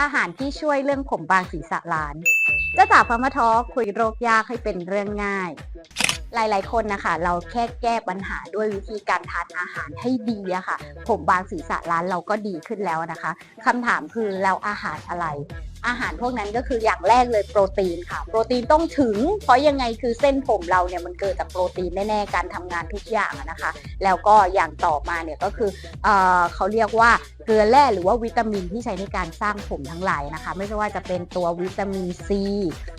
อาหารที่ช่วยเรื่องผมบางศีรษะล้านเจ้าจ๋าพมทอคุยโรคยากให้เป็นเรื่องง่าย หลาย ๆ คนนะคะ เราแค่แก้ปัญหาด้วยวิธีการทานอาหารให้ดีอะค่ะ ผมบางศีรษะล้านเราก็ดีขึ้นแล้วนะคะคำถามคือเราอาหารอะไร อาหารพวกนั้นก็คืออย่างแรกเลยโปรตีนค่ะ โปรตีนต้องถึง เพราะยังไงคือเส้นผมเราเนี่ยมันเกิดจากโปรตีนแน่ๆการทำงานทุกอย่างนะคะ แล้วก็อย่างต่อมาเนี่ยก็คือเออเขาเรียกว่าเกลือแร่หรือว่าวิตามินที่ใช้ในการสร้างผมทั้งหลายนะคะ ไม่ใช่ว่าจะเป็นตัววิตามินซี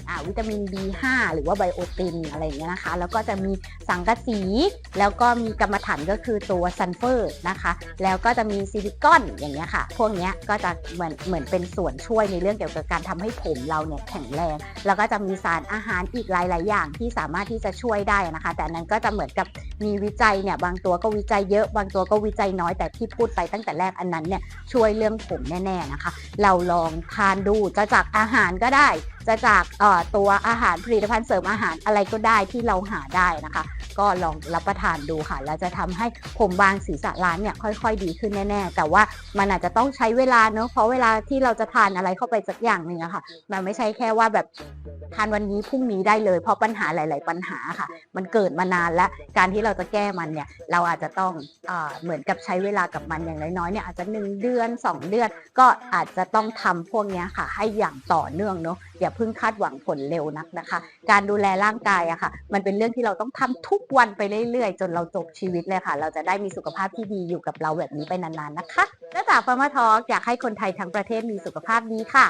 อ่าวิตามิน B5 หรือว่าไบโอตินอะไรอย่างเงี้ยนะคะ แล้วก็จะมีสังกะสี แล้วก็มีกรรมฐานก็คือตัวซัลเฟอร์นะคะ แล้วก็จะมีซิลิคอนอย่างเงี้ยค่ะ พวกเนี้ยก็จะเหมือนเหมือนเป็นส่วนช่วยในเรื่องเกี่ยวกับการทำให้ผมเราเนี่ยแข็งแรง แล้วก็จะมีสารอาหารอีกหลาย ๆ อย่างที่สามารถที่จะช่วยได้นะคะ แต่นั้นก็จะเหมือนกับมีวิจัยเนี่ยบางตัวก็วิจัยเยอะ บางตัวก็วิจัยน้อยแต่ที่พูดไปตั้งแต่แรกอันนั้นเนี่ยช่วยเรื่องผมแน่ ๆ นะคะ เราลองทานดูจะจากอาหารก็ได้ จะจากตัวอาหารผลิตภัณฑ์เสริมอาหารอะไรก็ได้ที่เราหาได้นะคะ ก็ลองรับประทานดูค่ะ แล้วจะทำให้ผมบางศีรษะล้านเนี่ยค่อย ๆ ดีขึ้นแน่ ๆ แต่ว่ามันอาจจะต้องใช้เวลาเนอะเพราะเวลาที่เราจะทานอะไรเข้าไปสักอย่างหนึ่งอะค่ะ มันไม่ใช่แค่ว่าแบบทานวันนี้พรุ่งนี้ได้เลย เพราะปัญหาหลาย ๆ ปัญหาค่ะ มันเกิดมานานแล้วการที่เราจะแก้มันเนี่ยเราอาจจะต้องเอเหมือนกับใช้เวลากับมันอย่างน้อยๆเนี่ยอาจจะ 1 เดือน 2 เดือน ก็อาจจะต้องทำพวกนี้ค่ะ ให้อย่างต่อเนื่องเนาะอย่าเพิ่งคาดหวังผลเร็วนักนะคะ การดูแลร่างกายอะค่ะ มันเป็นเรื่องที่เราต้องทำทุกวันไปเรื่อยๆ จนเราจบชีวิตเลยค่ะ เราจะได้มีสุขภาพที่ดีอยู่กับเราแบบนี้ไปนานๆนะคะและจากฟาร์มาทออยากให้คนไทยทั้งประเทศมีสุขภาพดีค่ะ